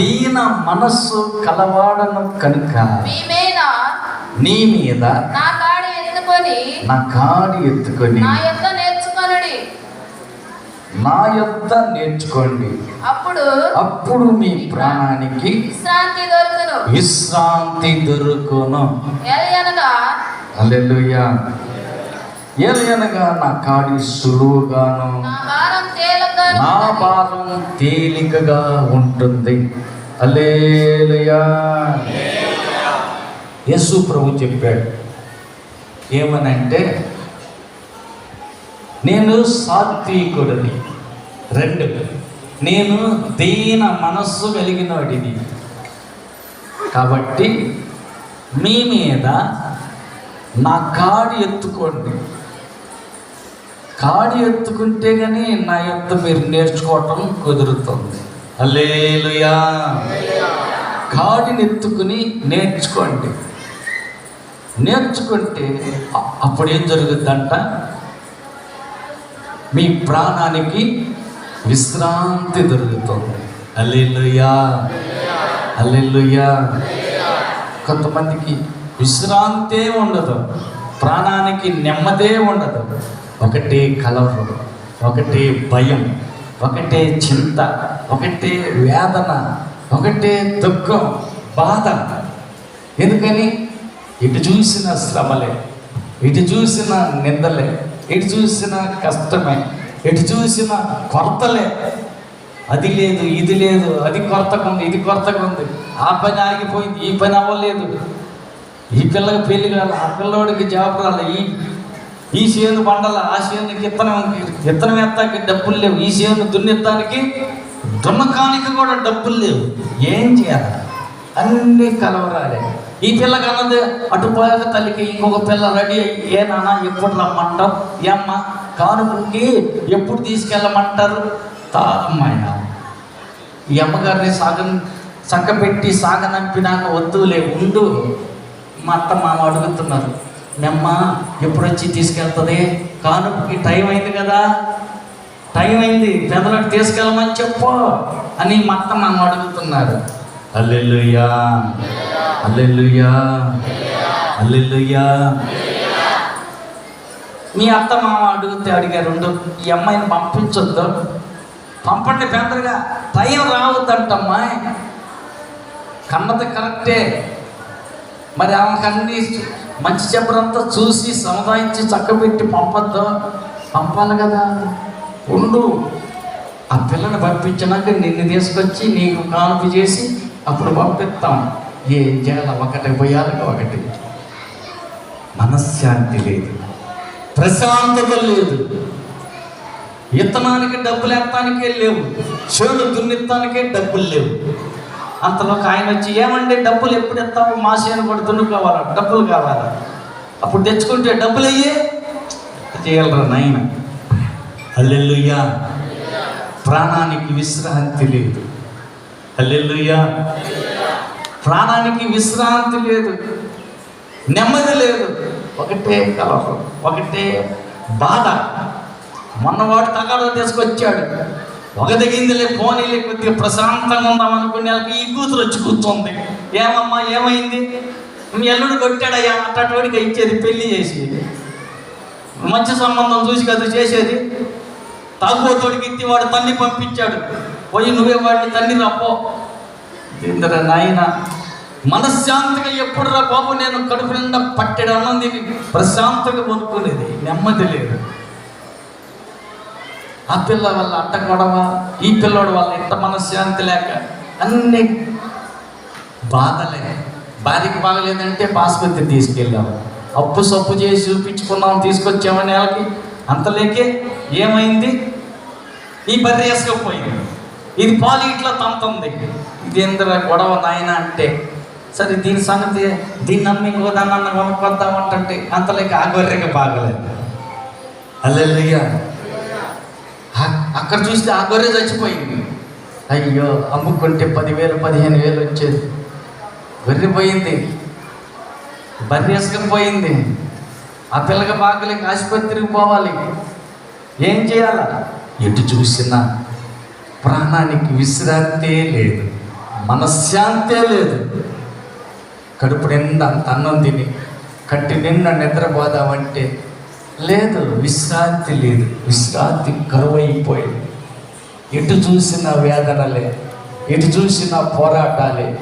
దీన మనస్సు కలవాడను కనుక నీ మీద నా కాడి ఎత్తుకొని నా కాడి ఎత్తుకొని నా యొక్క నేర్చుకొనుడి. నా యొద్ద నేర్చుకోండి. అప్పుడు అప్పుడు మీ ప్రాణానికి విశ్రాంతి దొరుకును. విశ్రాంతి దొరుకును. ఎలయనగా అల్లెలుయ్యా ఏలయనగా నా కాడి సులువుగాను. నా భారం నా తేలికగా ఉంటుంది. అల్లేలుయా యేసు ప్రభు చెప్పాడు ఏమనంటే నేను సాత్వికుడిని రెండు. నేను దీన మనస్సు కలిగిన వాటిని కాబట్టి మీ మీద నా కాడి ఎత్తుకోండి. కాడి ఎత్తుకుంటే కానీ నా యొక్క మీరు నేర్చుకోవటం కుదురుతుంది. అల్లేలుయా కాడిని ఎత్తుకుని నేర్చుకోండి. నేర్చుకుంటే అ- అప్పుడు ఏం జరుగుద్దంట? మీ ప్రాణానికి విశ్రాంతి దొరుకుతుంది. అల్లెలుయా అల్లెలుయా కొంతమందికి విశ్రాంతే ఉండదు. ప్రాణానికి నెమ్మదే ఉండదు. ఒకటే కలవరం ఒకటే భయం ఒకటే చింత ఒకటే వేదన ఒకటే దుఃఖం బాధ. ఎందుకని? ఇటు చూసిన శ్రమలే ఇటు చూసిన నిందలే ఇటు చూసిన కష్టమే ఇటు చూసిన కొరతలే. అది లేదు ఇది లేదు అది కొరతకుంది ఉంది ఇది కొరతకు ఉంది ఆ పని ఆగిపోయింది ఈ పని అవ్వలేదు. ఈ పిల్లకి పెళ్ళి కాదు ఆ పిల్లోడికి జాబ్ రాలే ఈ ఈ చేను పండల ఆ చేనుకి ఇత్తనం ఇత్తనం ఎత్తానికి డబ్బులు లేవు. ఈ చేను దున్నెత్తానికి దున్నకానికి కూడా డబ్బులు లేవు. ఏం చేయాలి? అన్ని కలవరాలే. ఈ పిల్లకి అన్నది అటుపోయాక తల్లికి ఇంకొక పిల్ల రెడీ అయ్యి ఏ నాన్న ఎప్పుడు రమ్మంటావు? ఏమ్మ కానుకకి ఎప్పుడు తీసుకెళ్ళమంటారు? తారమ్మాయ ఈ అమ్మగారిని సాగం చక్కపెట్టి సాగనంపినాక వద్దులే ఉండు. మా అత్త మామ అడుగుతున్నారు నెమ్మ ఎప్పుడు వచ్చి తీసుకెళ్తుంది? కానుకకి టైం అయింది కదా? టైం అయింది పెదలకు తీసుకెళ్ళమని చెప్పు అని మా అత్త మామ అడుగుతున్నారు. అల్లెలుయ్యా అల్లెలుయ్యా అల్లెలుయ్యా మీ అత్త మామ అడిగితే అడిగారు "ఉండు, ఈ అమ్మాయిని పంపించొద్దు. పంపండి పెద్దగా టైం రావద్దంటమ్మా కన్నది కరెక్టే. మరి ఆమెకన్నీ మంచి చెప్పరంతా చూసి సముదాయించి చక్కబెట్టి పంపద్దు? పంపాలి కదా. ఉండు. ఆ పిల్లని పంపించినాక నిన్ను తీసుకొచ్చి నీకు కానుపు చేసి అప్పుడు పంపిస్తాం. ఏం చేయాలి ఒకటి పోయాలి ఒకటి. మనశ్శాంతి లేదు. ప్రశాంతత లేదు. విత్తనానికి డబ్బులు ఎత్తానికే లేవు. చెడు దున్నిత్తానికే డబ్బులు లేవు. అంతలో ఆయన వచ్చి ఏమండి డబ్బులు ఎప్పుడు ఇస్తావు? మా చేను కూడా కావాలా? డబ్బులు కావాలా? అప్పుడు తెచ్చుకుంటే డబ్బులు అయ్యే చేయగలరా నాయన? అల్లెల్లుయ్యా ప్రాణానికి విశ్రాంతి లేదు. అల్లెల్లుయ్యా ప్రాణానికి విశ్రాంతి లేదు. నెమ్మది లేదు. ఒకటే కలవరం ఒకటే బాధ. మొన్నవాడు తగాడో తీసుకొచ్చాడు. ఒక దిగిందిలే పోనీలే కొద్దిగా ప్రశాంతంగా ఉందాం అనుకునే వాళ్ళకి ఈ కూతురు వచ్చి కూర్చుంది. ఏమమ్మా ఏమైంది? మీ అల్లుడు కొట్టాడయ్యా అట్టడికి ఇచ్చేది పెళ్ళి చేసేది. మంచి సంబంధం చూసి కదా చేసేది. తాగుబోతోడికి ఇచ్చి వాడు తల్లి పంపించాడు. పోయి నువ్వే వాడిని తల్లి రాపో ఇందర నాయన మనశ్శాంతిగా ఎప్పుడు రా బాబు నేను కడుపు నిండా పట్టెడు అన్నం ప్రశాంతంగా కొనుక్కునేది నెమ్మది లేదు. ఆ పిల్ల వల్ల అట్ట గొడవ ఈ పిల్లోడు వల్ల ఇంత మనశ్శాంతి లేక అన్ని బాధలే. భార్యకి బాగలేదంటే ఆసుపత్రి తీసుకెళ్ళాము అప్పు సప్పు చేసి చూపించుకున్నాం తీసుకొచ్చామని నెలకి. అంతలేకే ఏమైంది? ఈ బర్రె వేసుకపోయింది. ఇది పాలు ఇట్లా తంతుంది. ఇది ఎందుకు గొడవ నాయన అంటే? సరే దీని సంగతి దీన్ని నమ్మి ఇంకో దాన్ని అన్న కొనుక్కొద్దామంటే అంతలేక ఆ గొర్రెకి బాగలేదు. అల్లెల్లిగా అక్కడ చూస్తే ఆ గొర్రె చచ్చిపోయింది. అయ్యో అమ్ముకుంటే పదివేలు పదిహేను వేలు వచ్చేది. గొర్రె పోయింది. బర్రె పోయింది. ఆ పిల్లకి బాగలేక ఆసుపత్రికి పోవాలి. ఏం చేయాలా? ఎటు చూసినా ప్రాణానికి విశ్రాంతే లేదు. మనశ్శాంతే లేదు. కడుపు నిండా అంత అన్నం తిని కట్టి నిండా నిద్రపోదామంటే లేదు విశ్రాంతి లేదు. విశ్రాంతి కరువైపోయింది. ఎటు చూసిన వేదనలే ఎటు చూసిన పోరాటాలే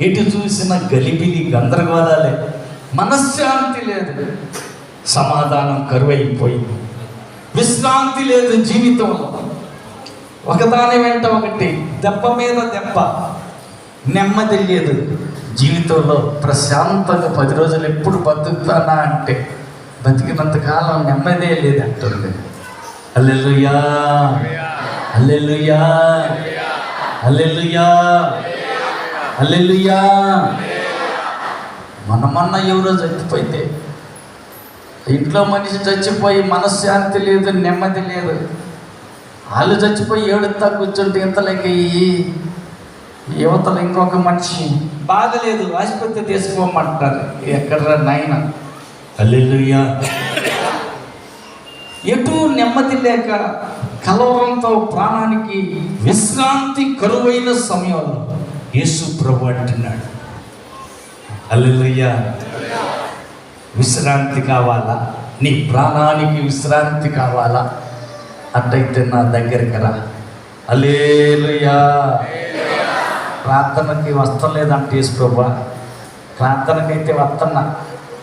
ఎటు చూసిన గలిబిలి గందరగోళాలే. మనశ్శాంతి లేదు. సమాధానం కరువైపోయింది. విశ్రాంతి లేదు జీవితంలో. ఒకదాని వెంట ఒకటి దెబ్బ మీద దెబ్బ. నెమ్మది లేదు. జీవితంలో ప్రశాంతంగా పది రోజులు ఎప్పుడు బతుకుతానా అంటే బతికినంతకాలం నెమ్మదే లేదు అంటుంది. అల్లెలుయా అల్లెలుయా అల్లెలుయా అల్లెలుయా మన మొన్న ఎవరో చచ్చిపోతే ఇంట్లో మనిషి చచ్చిపోయి మనశ్శాంతి లేదు నెమ్మది లేదు. వాళ్ళు చచ్చిపోయి ఏడుతా కూర్చుంటే ఇంతలోకి ఈ యువతలు ఇంకొక మనిషి బాగలేదు ఆసుపత్రి తీసుకోమంటారు ఎక్కడ నాయన? అల్లెలుయ్యా. ఎటు నెమ్మది లేక కలవరంతో ప్రాణానికి విశ్రాంతి కరువైన సమయంలో. యేసు ప్రభు అంటున్నాడు. అల్లెలుయ్యా. విశ్రాంతి కావాలా? నీ ప్రాణానికి విశ్రాంతి కావాలా? అట్టయితే నా దగ్గరికి రా. అలేలుయా ప్రార్థనకి వస్తలేదంటే యేసు ప్రభా. ప్రార్థనకైతే వస్తున్నా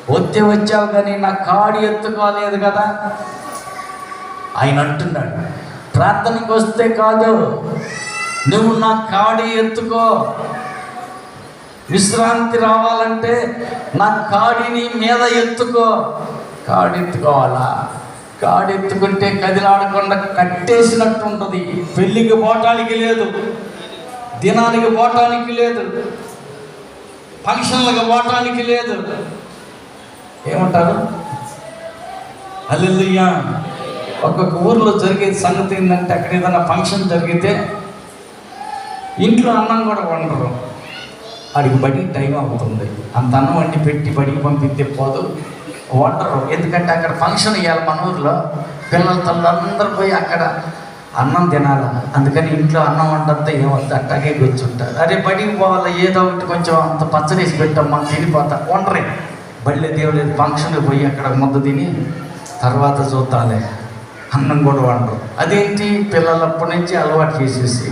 వస్తే వచ్చావు కానీ నా కాడి ఎత్తుకోలేదు కదా. ఆయన అంటున్నాడు ప్రార్థనకు వస్తే కాదు నువ్వు నా కాడి ఎత్తుకో. విశ్రాంతి రావాలంటే నా కాడిని మీద ఎత్తుకో. కాడి ఎత్తుకోవాలా? కాడి ఎత్తుకుంటే కదిలాడకుండా కట్టేసినట్టు ఉంటుంది. పెళ్ళికి పోవటానికి లేదు దినానికి పోవటానికి లేదు ఫంక్షన్లకు పోవటానికి లేదు. ఏమంటారు? అల్లెల్లుయ్యా ఒక్కొక్క ఊర్లో జరిగే సంగతి ఏంటంటే అక్కడ ఏదైనా ఫంక్షన్ జరిగితే ఇంట్లో అన్నం కూడా వండరు. వాడికి బడికి టైం అవుతుంది. అంత అన్నం వండి పెట్టి బడికి పంపిస్తే పోదు వండరు. ఎందుకంటే అక్కడ ఫంక్షన్ ఇవ్వాలి మన ఊర్లో. పిల్లల తల్లందరూ పోయి అక్కడ అన్నం తినాలి. అందుకని ఇంట్లో అన్నం వండంతా ఏమవుతుంది అట్టాగే కూర్చుంటారు. అరే బడికి పోవాలి? ఏదో ఒకటి కొంచెం అంత పచ్చడి వేసి పెట్టమ్మా తినిపోతా. వండరే. బళ్ళే దేవుడు ఫంక్షన్కి పోయి అక్కడ ముద్ద తిని తర్వాత చూద్దాలే. అన్నం కూడా వండరు. అదేంటి? పిల్లలప్పటి నుంచి అలవాటు చేసేసి.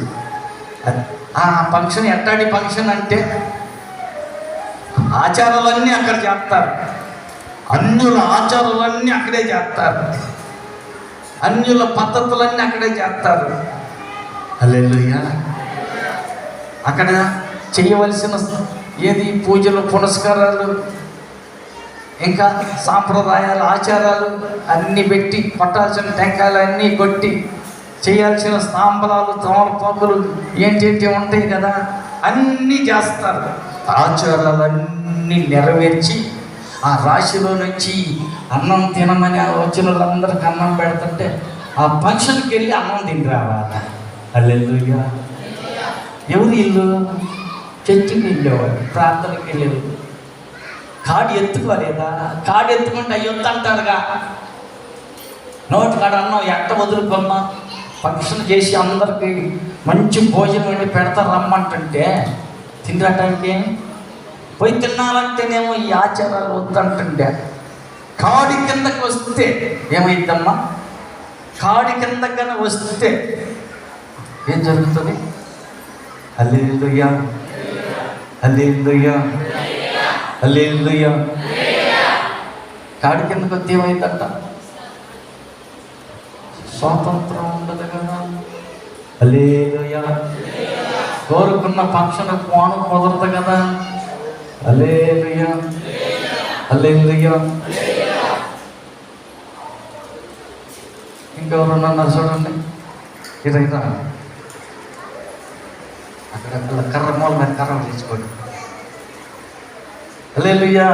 ఆ ఫంక్షన్ ఎట్టాడి ఫంక్షన్ అంటే ఆచారాలన్నీ అక్కడ చేస్తారు. అన్యుల ఆచారాలన్నీ అక్కడే చేస్తారు. అన్యుల పద్ధతులన్నీ అక్కడే చేస్తారు. అల్లెలుయ్యా అక్కడ చేయవలసిన ఏది? పూజలు పునస్కారాలు ఇంకా సాంప్రదాయాలు ఆచారాలు అన్నీ పెట్టి కొట్టాల్సిన టెంకాయలు అన్నీ కొట్టి చేయాల్సిన సాంబరాలు తమలపాకులు ఏంటేంటి ఉంటాయి కదా అన్నీ చేస్తారు. ఆచారాలన్నీ నెరవేర్చి ఆ రాశిలో నుంచి అన్నం తినమని ఆ వచ్చిన వాళ్ళందరికీ అన్నం పెడుతుంటే ఆ ఫంక్షన్కి వెళ్ళి అన్నం తిని రావాలి. అల్లెలుయ్యా ఎవరు ఇల్లు? చర్చికి వెళ్ళేవాళ్ళు ప్రార్థనకి వెళ్ళేవాళ్ళు. కాడి ఎత్తుకోలేదా కాడి ఎత్తుకుంటే అయ్యొద్దు అంటారుగా నోటి కాడ అన్నం ఎట్ట వదులుకున్నా ఫంక్షన్ చేసి అందరికి మంచి భోజనం వండి పెడతారు రమ్మంటుంటే తినటానికి పోయి తినాలంటేనేమో ఈ ఆచారాలు వద్దంటుండే. కాడి కిందకి వస్తే ఏమైందమ్మా? కాడి కిందకనే వస్తే ఏం జరుగుతుంది? అల్లెలుయ్యా అల్లెలుయ్యా అల్లెలుయ్యా కాడి కిందకు వస్తే స్వాతంత్రం ఉండదు కదా. అల్లేలుయా కోరుకున్న ఫంక్షన్ కోణం కుదరదు కదా. అల్లేలుయా అల్లేలుయా ఇంకెవరున్నా చూడండి. ఇదైనా. అక్కడ అక్కడ కర్ర మూల మీద కర్ర తీసుకోండి. అల్లేలుయా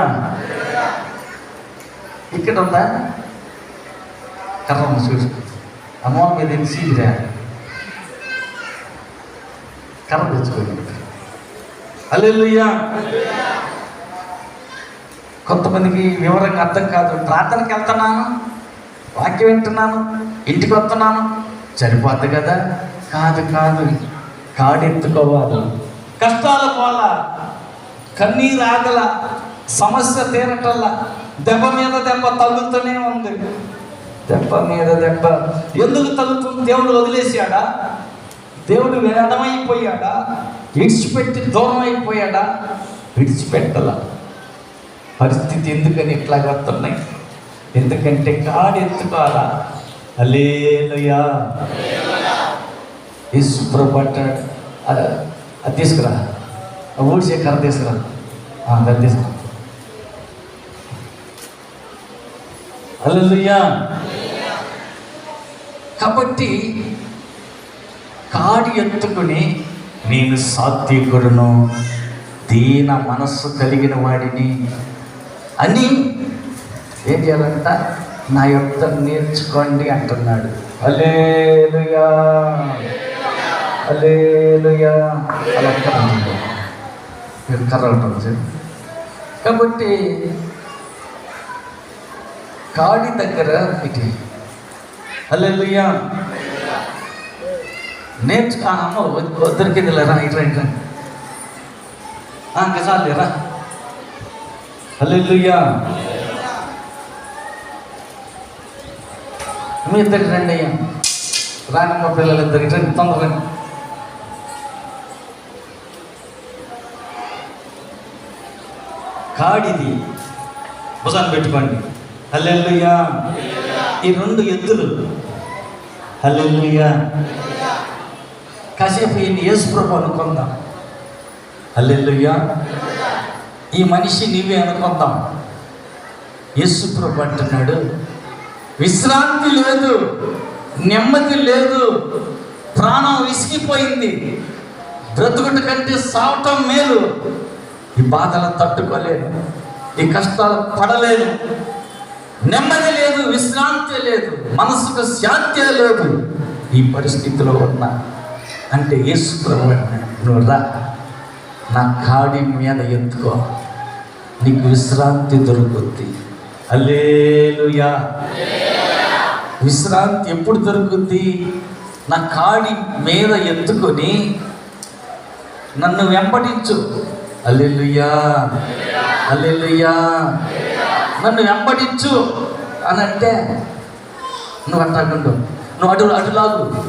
ఇక్కడ ఉందా? కర్రను చూసుకో. అమ్మ మీద సీదిరా కర్ర తెచ్చుకోండి. అల్లెలుయ్యా కొంతమందికి వివరంగా అర్థం కాదు. ప్రార్థనకి వెళ్తున్నాను. వాక్యం వింటున్నాను. ఇంటికి వస్తున్నాను. సరిపోద్ది కదా? కాదు కాదు. కాడెత్తుకోవాలి. కష్టాల పోలా. కన్నీరు ఆగల సమస్య తీరటల్లా దెబ్బ మీద దెబ్బ తగులుతూనే ఉంది. దెబ్బ మీద దెబ్బ. ఎందుకు తగులుతుంది దేవుడు వదిలేసాడా దేవుడు వేదమైపోయాడా? విడిచిపెట్టి దూరం అయిపోయాడా విడిచిపెట్టల. పరిస్థితి ఎందుకని ఇట్లా వస్తున్నాయి? ఎందుకంటే కాడు ఎత్తుకోవాలా? అలేలుయా అంటాడు. అది అది తీసుకురా. ఆ ఊడిసే కర్ర తీసుకురా ఆ, దాన్ని తీసుకురా కాబట్టి కాడి ఎత్తుకుని నేను సాత్వికుడును దీన మనస్సు కలిగిన వాడిని అని ఏం చేయాలంట? నా యొక్క నేర్చుకోండి అంటున్నాడు. అలేలుయా అలేలుయా అలా కర్ర. మీరు కర్రలు ఉంటుంది కాబట్టి కాడి దగ్గర ఇటు అల్లెలుయ్యా నేర్చు అమ్మ వద్దరికి దొరికింది లేరా ఇట్లా ఇట్లా ఇంకా చాలు లేరా? అల్లెలుయ్యా మీ ఇద్దరికి రండి అయ్యా. రాని మా పిల్లలు ఇద్దరికి రండి. తొందరండి కాడిది. భుజాన్ని పెట్టుకోండి. హల్లెలూయా. ఈ రెండు ఎద్దులు. హల్లెలూయా. కాసేపు ఈయన యేసుప్రభు అనుకుందాం. హల్లెలూయా. ఈ మనిషి నీవే అనుకుందాం. యేసుప్రభు అంటున్నాడు విశ్రాంతి లేదు నెమ్మది లేదు ప్రాణం విసిగిపోయింది. బ్రతుకుట కంటే సావటం మేలు. ఈ బాధలు తట్టుకోలేను. ఈ కష్టాలు పడలేను. నెమ్మది లేదు విశ్రాంతి లేదు మనసుకు శాంతి లేదు. ఈ పరిస్థితిలో ఉన్నా అంటే యేసు ప్రభు నువ్వు రా నా కాడి మీద ఎత్తుకో. నీకు విశ్రాంతి దొరుకుద్ది. అల్లేలుయా విశ్రాంతి ఎప్పుడు దొరుకుద్ది? నా కాడి మీద ఎత్తుకొని నన్ను వెంబడించు. అల్లెలుయ్యా. అల్లెలుయ్యా. నన్ను వెంబడించు అని అంటే నువ్వు అంటాకుండు నువ్వు అటు అటులాగు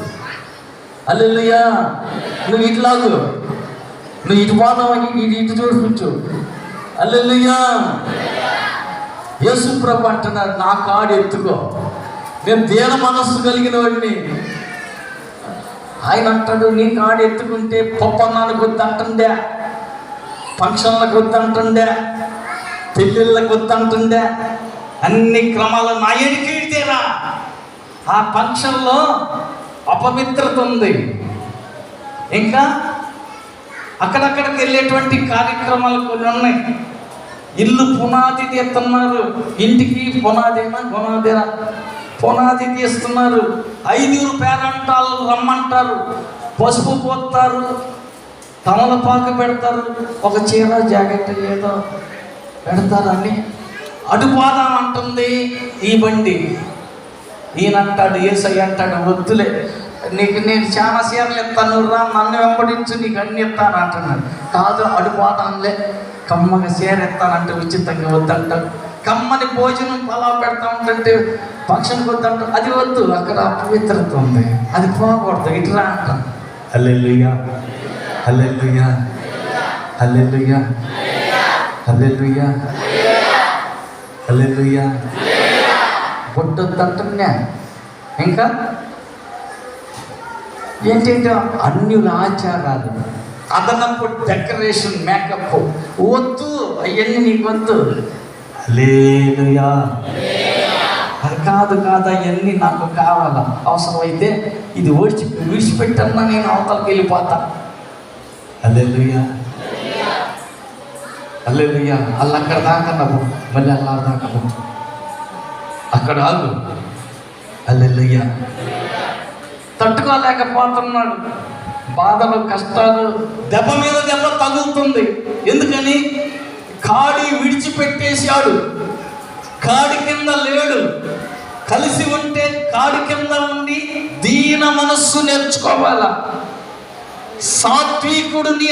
అల్లెలుయ్యా. నువ్వు ఇటులాగు నువ్వు ఇటు పోదామని ఇటు ఇటు చూపించు అల్లెలుయ్యా. యేసుప్రభు అంటున్నారు నా కాడు ఎత్తుకో. నేను దేన మనస్సు కలిగిన వాడిని. ఆయన అంటాడు నీ కాడు ఎత్తుకుంటే పప్పన్నానికి అంటుందే ఫంక్షన్లకు వద్దంటుండే పెళ్ళిళ్ళకు వద్దంటుండే అన్ని క్రమాలు నా ఎడికేడితేరా ఆ ఫంక్షన్లో అపవిత్రత ఉంది. ఇంకా అక్కడక్కడికి వెళ్ళేటువంటి కార్యక్రమాలు కొన్ని ఉన్నాయి. ఇల్లు పునాది తీస్తున్నారు. ఇంటికి పునాదేనా? పునాదేనా పునాది తీస్తున్నారు. ఐదుగురు పేరంటాలు రమ్మంటారు. పసుపు పోస్తారు. తమలపాకు పెడతారు ఒక చీర జాకెట్ ఏదో పెడతారని అటు పోదాం అంటుంది ఈ బండి. ఈయన అంటాడు ఏసయ్య అంటాడు వద్దులే. నీకు నేను చాలా చీరలు ఇస్తాను రా నన్ను వెంబడించు నీకు అన్ని ఇస్తాను అంటున్నాడు. కాదు అడిపోతానులే కమ్మగా చీర ఇస్తానంటే ఉచితంగా వద్దంటాడు కమ్మని భోజనం పలావ్ పెడతా ఉంటుంటే ఫంక్షన్కి వద్దంట. అది వద్దు అక్కడ అపవిత్రత ఉంది. అది పోకూడదు ఇట్లా అంటాను. హల్లెలూయా హల్లెలూయా హల్లెలూయా హల్లెలూయా హల్లెలూయా పొట్టొద్దంటున్నా ఇంకా ఏంటంటే అన్యుల ఆచారాలు అదనపు డెకరేషన్ మేకప్ వద్దు అవన్నీ నీకు వద్దు లేదుయా అది కాదు కాదు అవన్నీ నాకు కావాలా అవసరమైతే ఇది ఓడిచి విడిచిపెట్టన్నా నేను అవతలకి వెళ్ళిపోతా అల్లెలుయ్యా అల్లెలుయ్యా అల్ల అక్కడ దాకా నవ్వు మళ్ళీ అల్లా దాకా నవ్వు అక్కడ ఆగు అల్లెలుయ్యా తట్టుకోలేకపోతున్నాడు బాధలు కష్టాలు దెబ్బ మీద దెబ్బ తగులుతుంది ఎందుకని కాడి విడిచిపెట్టేశాడు కాడి కింద లేడు కలిసి ఉంటే కాడి కింద ఉండి దీన మనస్సు నేర్చుకోవాలా సాత్వికుడిని